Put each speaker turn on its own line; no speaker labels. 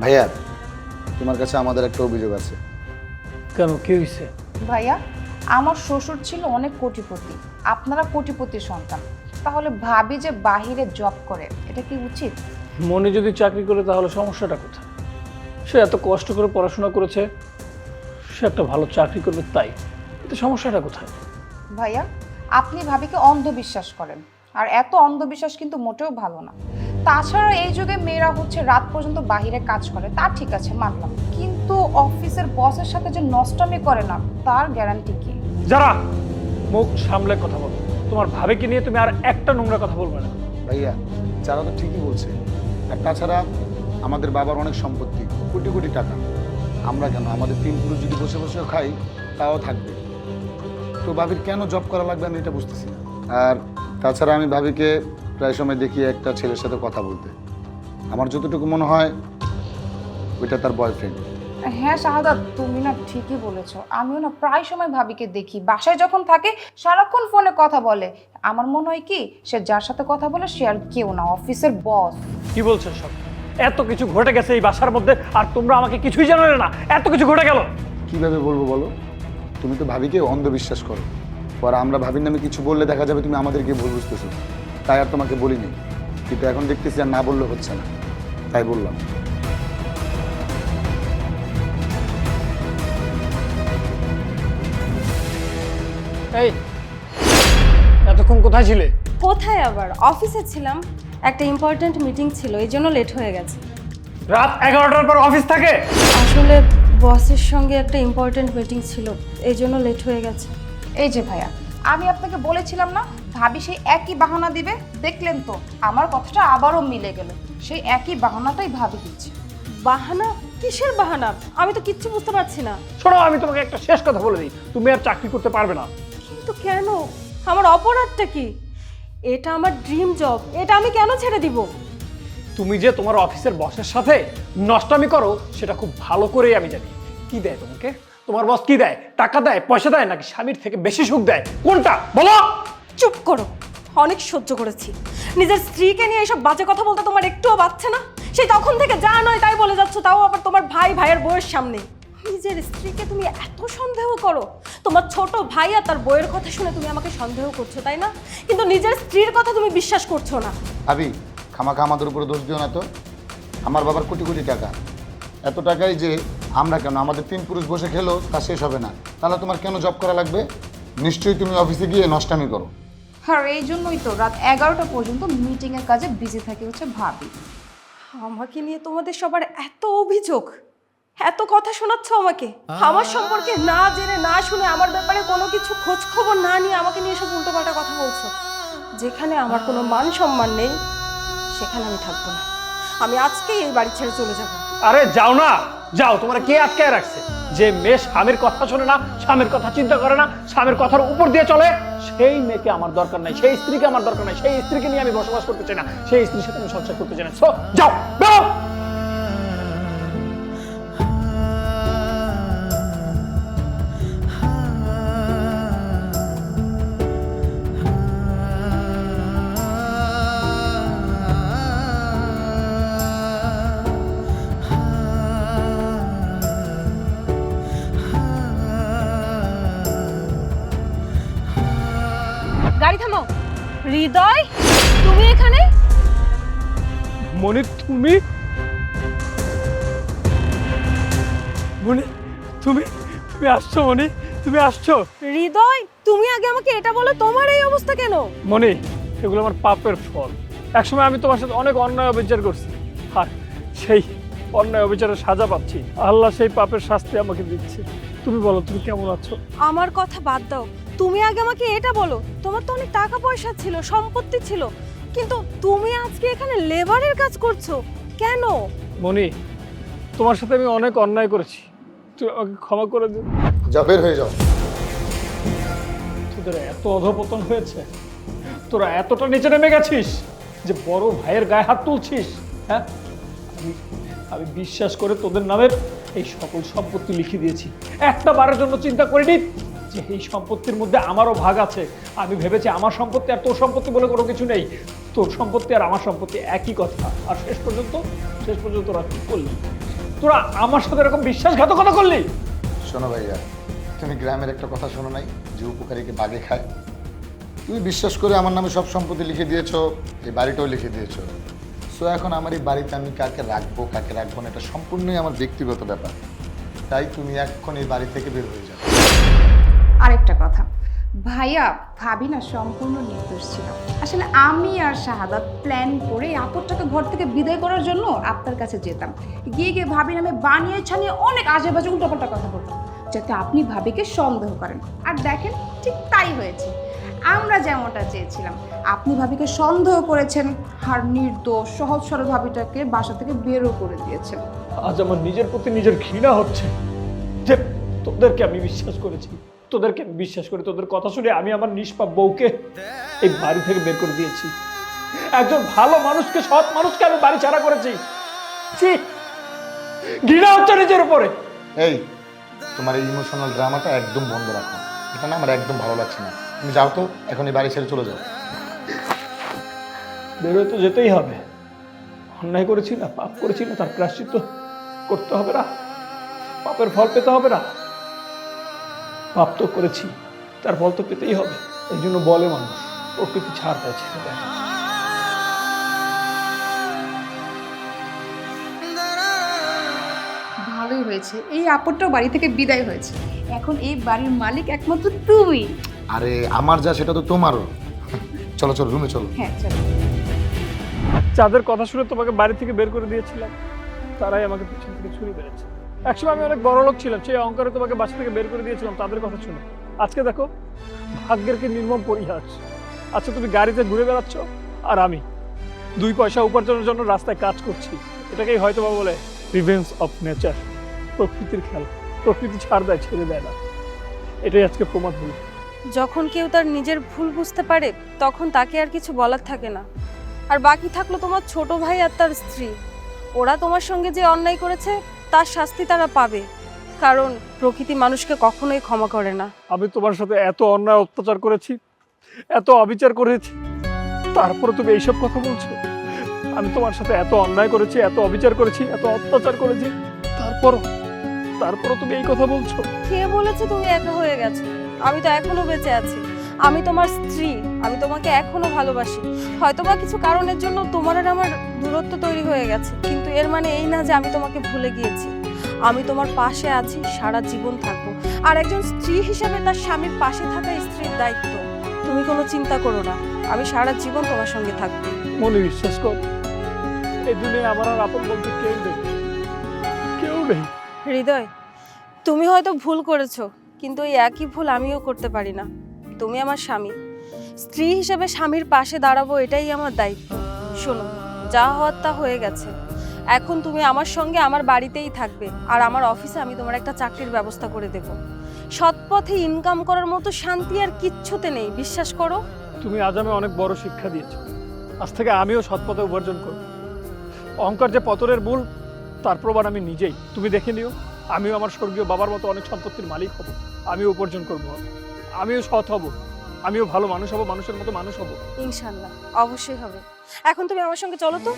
ভাইয়া তোমার কাছে আমাদের একটা অভিযোগ আছে।
কেন? কি হয়েছে
ভাইয়া আমার শ্বশুর ছিল অনেক কোটিপতি। আপনারা কোটিপতির সন্তান। তাহলে ভাবি যে বাহিরে জব করে এটা কি উচিত?
মনে যদি চাকরি করে তাহলে সমস্যাটা কোথায়? সে এত কষ্ট করে পড়াশোনা করেছে সে একটা ভালো চাকরি করবে তাই। এতে সমস্যাটা কোথায়?
ভাইয়া আপনি ভাবিকে অন্ধবিশ্বাস করেন। আর এত অন্ধবিশ্বাস কিন্তু মোটেও ভালো না। তাছাড়া এই যুগে মেয়েরা হচ্ছে রাত পর্যন্ত বাহিরে কাজ করে। তা ঠিক আছে মানলাম। কিন্তু অফিসের বসের সাথে যে নষ্টমি করে না তার গ্যারান্টি কি?
যারা মুখ সামলে কথা বলো। তোমার ভাবিকে নিয়ে তুমি আর একটা নোংরা কথা বলবে না।
ভাইয়া যারা তো ঠিকই বলছে। আর তাছাড়া আমাদের বাবার অনেক সম্পত্তি কোটি কোটি টাকা। আমরা কেন? আমাদের তিন পুরুষ যদি বসে বসে খাই তাও থাকবে। তো ভাবির কেন জব করা লাগবে আমি এটা বুঝতেছি না। আর তাছাড়া আমি ভাবিকে প্রায় সময় দেখি একটা ছেলের সাথে কথা বলতে। আমার যতটুকু মনে হয় ওইটা তার বয়ফ্রেন্ড
হ্যাঁ শাহাদা তুমি না ঠিকই বলেছ। আমিও না প্রায় সময় ভাবিকে দেখি। বাসায় যখন থাকে সারাক্ষণ ফোনে কথা বলে। আমার মনে হয় কি সে যার সাথে কথা বলে সে আর কেউ না অফিসের বস
কি বলছো সব? এত কিছু ঘটে গেছে এই বাসার মধ্যে আর তোমরা আমাকে কিছুই জানালে না। এত কিছু ঘটে গেল।
কীভাবে বলব বলো? তুমি তো ভাবিকে অন্ধবিশ্বাস করো। পর আমরা ভাবির নামে কিছু বললে দেখা যাবে তুমি আমাদেরকে ভুল বুঝতেছো। তাই আর তোমাকে বলিনি। কিন্তু এখন দেখতেছি আর না বললে হচ্ছে না। তাই বললাম।
এই এতক্ষণ কোথায় ছিলে?
কোথায় আবার? অফিসে ছিলাম। একটা ইম্পর্ট্যান্ট মিটিং ছিল এই জন্য লেট হয়ে গেছে।
রাত এগারোটার পর অফিস থাকে?
আসলে বসের সঙ্গে একটা ইম্পর্ট্যান্ট মিটিং ছিল এই জন্য লেট হয়ে গেছে।
এই যে ভাইয়া আমি আপনাকে বলেছিলাম না ভাবি সেই একই বাহানা দিবে? দেখলেন তো আমার কথাটা আবারও মিলে গেল। সেই একই বাহানাটাই ভাবি দিচ্ছে।
বাহানা? কিসের বাহানা? আমি তো কিচ্ছু বুঝতে পারছি না।
শোনো আমি তোমাকে একটা শেষ কথা বলে দিই। তুমি আর চাকরি করতে পারবে না।
কিন্তু কেন? আমার অপরাধটা কি? এটা আমার ড্রিম জব এটা আমি কেন ছেড়ে দিব?
তুমি যে তোমার অফিসের বসের সাথে নষ্টামি করো সেটা খুব ভালো করেই আমি জানি। কি দেয় তোমাকে? তোমার বস কি দেয়? টাকা দেয়? পয়সা দেয়? নাকি স্বামীর থেকে বেশি সুখ দেয়? কোনটা? বলো!
চুপ করো। অনেক সহ্য করেছি। নিজের স্ত্রীকে নিয়ে এইসব বাজে কথা বলতে তোমার একটুও বাচ্ছে না? সেই তখন থেকে যা নয় তাই বলে যাচ্ছ, তাও আবার তোমার ভাই, ভাইয়ের বউয়ের সামনে। নিজের স্ত্রীকে তুমি এত সন্দেহ করো। তোমার ছোট ভাই আর তার বইয়ের কথা শুনে তুমি আমাকে সন্দেহ করছ, তাই না? কিন্তু নিজের স্ত্রীর কথা তুমি বিশ্বাস করছ না।
ভাবি, খামাখা আমাদের উপরে দোষ দিও না তো। আমার বাবার কোটি কোটি টাকা। এত টাকাই যে আমরা কেন? আমাদের তিন পুরুষ বসে খেলো, তা শেষ হবে না। তাহলে তোমার কেন জব করা লাগবে? নিশ্চয়ই তুমি অফিসে গিয়ে নষ্টামি করো।
আর এই জন্যই তো রাত এগারোটা পর্যন্ত মিটিংয়ের কাজে বিজি থাকে হচ্ছে ভাবি।
আমাকে নিয়ে তোমাদের সবার এত অভিযোগ এত কথা শোনাচ্ছ আমাকে। আমার সম্পর্কে না জেনে না শুনে আমার ব্যাপারে কোনো কিছু খোঁজ খবর না নিয়ে আমাকে নিয়ে সব উল্টোপাল্টা কথা বলছো। যেখানে আমার কোনো মান সম্মান নেই সেখানে আমি থাকব না। আমি আজকেই এই বাড়ি ছেড়ে চলে যাব।
আরে যাও না যাও তোমার কে আটকায় রাখছে? যে মেয়ে স্বামীর কথা শোনে না, স্বামীর কথা চিন্তা করে না, স্বামীর কথার উপর দিয়ে চলে, সেই মেয়েকে আমার দরকার নাই, সেই স্ত্রীকে আমার দরকার নাই, সেই স্ত্রীকে নিয়ে আমি বসবাস করতে চাই না, সেই স্ত্রীর সাথে আমি সংসার করতে চাই না। যাও, বেরো!
গাড়ি থামাও। হৃদয় তুমি এখানে?
মনি তুমি? মনি তুমি তুমি আসছো মনি তুমি আসছো?
হৃদয় তুমি আগে আমাকে এটা বলো তোমার এই অবস্থা কেন?
মনি এগুলো আমার পাপের ফল। একসময় আমি তোমার সাথে অনেক অন্যায় অবিচার করছি। আর সেই অন্যায় অবিচারের সাজা পাচ্ছি। আল্লাহ সেই পাপের শাস্তি আমাকে দিচ্ছে। তুমি বলো তুমি কেমন আছো?
আমার কথা বাদ দাও। তুমি আগে আমাকে এটা বলো তোমার তো অনেক টাকা পয়সা ছিল সম্পত্তি ছিল কিন্তু তুমি আজকে এখানে লেবারের কাজ করছ কেন?
মনি তোমার সাথে আমি অনেক অন্যায় করেছি। তুমি আমাকে ক্ষমা করে দিও।
যা বের হয়ে যাও।
তোদের এত অধপতন হয়েছে তোরা এতটা নিচে নেমে গেছিস যে বড় ভাইয়ের গায়ে হাত তুলছিস হ্যাঁ? আমি আমি বিশ্বাস করে তোদের নামের এই সকল সম্পত্তি লিখে দিয়েছি। একটা বারের জন্য চিন্তা করিনি? যে এই সম্পত্তির মধ্যে আমারও ভাগ আছে। আমি ভেবেছি আমার সম্পত্তি আর তোর সম্পত্তি বলে কোনো কিছু নেই। তোর সম্পত্তি আর আমার সম্পত্তি একই কথা। আর শেষ পর্যন্ত শেষ পর্যন্ত তোরা কি করলি? তোরা আমার সাথে এরকম বিশ্বাসঘাতকতা করলি?
শোনো ভাইয়া, তুমি গ্রামের একটা কথা শোনো নাই? যে উপকারীকে বাগে খায়। তুমি বিশ্বাস করে আমার নামে সব সম্পত্তি লিখে দিয়েছ, এই বাড়িটাও লিখে দিয়েছ। সো এখন আমার এই বাড়িতে আমি কাকে রাখব কাকে রাখব না, এটা সম্পূর্ণই আমার ব্যক্তিগত ব্যাপার। তাই তুমি এখন এই বাড়ি থেকে বের হয়ে যাও।
আরেকটা কথা। ভাইয়া, ভাবি না সম্পূর্ণ নির্দোষ ছিল। আসলে আমি আর শাহাদাত প্ল্যান করে এই আপদটাকে ঘর থেকে বিদায় করার জন্য আপনার কাছে যেতাম। গিয়ে গিয়ে ভাবি নামে বানিয়ে ছানিয়ে অনেক বাজে উল্টোপাল্টা কথা বলতাম যাতে আপনি ভাবিকে সন্দেহ করেন। আর দেখেন, ঠিক তাই হয়েছে। আমরা যেমনটা চেয়েছিলাম, আপনি ভাবিকে সন্দেহ করেছেন, আর নির্দোষ, সহজ সরল ভাবিটাকে বাসা থেকে বেরও করে দিয়েছেন।
আজ আমার নিজের প্রতি নিজের ঘৃণা হচ্ছে। যে তোদেরকে আমি বিশ্বাস করেছি। তোদেরকে বিশ্বাস করে তোদের কথা শুনে আমি আমার নিষ্পাপ বউকে এই বাড়ি থেকে বের করে দিয়েছি। একজন ভালো মানুষকে সৎ মানুষকে আমি বাড়ি ছাড়া করেছি! ঘৃণা হচ্ছে নিজের উপরে।
এই তোমার এই ইমোশনাল ড্রামাটা একদম বন্ধ রাখো। এটা না আমার একদম ভালো লাগছে না। তুমি যাও তো এখন এই বাড়ি ছেড়ে চলে যাও।
বেরোয় তো যেতেই হবে। অন্যায় করেছি না পাপ করেছি না তার প্রাশ্চিত্য করতে হবে না। পাপের ফল পেতে হবে না। পাপ তো করেছি। তার ফল তো পেতেই হবে। এই জন্য বলে মানুষ প্রকৃতি ছাড় দেয় ছেড়ে দেয়
ভালোই হয়েছে। এই আপদটাও বাড়ি থেকে বিদায় হয়েছে। এখন এই বাড়ির মালিক একমাত্র তুমি
আরে আমার যা সেটা তো তোমারও। চলো চলো রুমে চলো।
হ্যাঁ চলো।
যাদের কথা শুনে তোমাকে বাড়ি থেকে বের করে দিয়েছিলাম। তারাই আমাকে পিছন থেকে ছুরি মেরেছে। একসময় আমি অনেক বড় লোক ছিলাম, সেই অঙ্কারে তোমাকে বাসা থেকে বের করে দিয়েছিলাম, তাদের কথা শুনে। আজকে দেখো, ভাগ্যের কি নির্মম পরিহাস। আচ্ছা তুমি গাড়িতে ঘুরে বেড়াচ্ছ, আর আমি দুই পয়সা উপার্জনের জন্য রাস্তায় কাজ করছি। এটাকেই হয়তো বা বলে রিভেন্স অফ নেচার প্রকৃতির খেলা, প্রকৃতি ছাড় দেয়, ছেড়ে দেয় না। এটাই আজকে প্রমাদ হল।
যখন কেউ তার নিজের ভুল বুঝতে পারে, তখন তাকে আর কিছু বলার থাকে না। আর বাকি থাকল তোমার ছোট ভাই আর তার স্ত্রী। ওরা তোমার সঙ্গে যে অন্যায় করেছে তার শাস্তি তারা পাবে। কারণ প্রকৃতি মানুষকে কখনোই ক্ষমা করে না।
আমি তোমার সাথে এত অন্যায় অত্যাচার করেছি এত অবিচার করেছি তারপরে তুমি এইসব কথা বলছো। আমি তোমার সাথে এত অন্যায় করেছি এত অবিচার করেছি এত অত্যাচার করেছি তারপরও তারপরও তুমি এই কথা বলছো।
কে বলেছে তুমি একা হয়ে গেছো? আমি তো এখনও বেঁচে আছি। আমি তোমার স্ত্রী আমি তোমাকে এখনও ভালোবাসি। হয়তোবা কিছু কারণের জন্য তোমার আর আমার দূরত্ব তৈরি হয়ে গেছে কিন্তু এর মানে এই না যে আমি তোমাকে ভুলে গিয়েছি। আমি তোমার পাশে আছি সারা জীবন থাকব। আর একজন স্ত্রী হিসেবে তার স্বামীর পাশে থাকা স্ত্রীর দায়িত্ব তুমি কোনো চিন্তা করো না। আমি সারা জীবন তোমার সঙ্গে থাকব।
মনে বিশ্বাস কর এই দুনিয়ায় আমার আর আপন বলতে কেউ নেই। কেউ নেই।
হৃদয় তুমি হয়তো ভুল করেছ কিন্তু এই একই ভুল আমিও করতে পারি না। তুমি আমার স্বামী। স্ত্রী হিসেবে স্বামীর পাশে দাঁড়াবো এটাই আমার দায়িত্ব। শোনো, যা হওয়ার তা হয়ে গেছে। এখন তুমি আমার সঙ্গে আমার বাড়িতেই থাকবে আর আমার অফিসে আমি তোমার একটা চাকরির ব্যবস্থা করে দেব। সৎপথে ইনকাম করার মতো শান্তি আর কিচ্ছুতে নেই, বিশ্বাস করো।
তুমি আজ আমি অনেক বড় শিক্ষা দিয়েছ। আজ থেকে আমিও সৎপথে উপার্জন করব। অহংকার যে পতনের মূল, তার প্রমাণ আমি নিজেই। তুমি দেখে নিও, আমিও আমার স্বর্গীয় বাবার মতো অনেক সম্পত্তির মালিক হব। আমিও উপার্জন করব। আমিও সৎ হব। আমিও ভালো মানুষ হব, মানুষের মতো মানুষ হব।
ইনশাল্লাহ, অবশ্যই হবে। এখন তুমি আমার সঙ্গে চলো তো।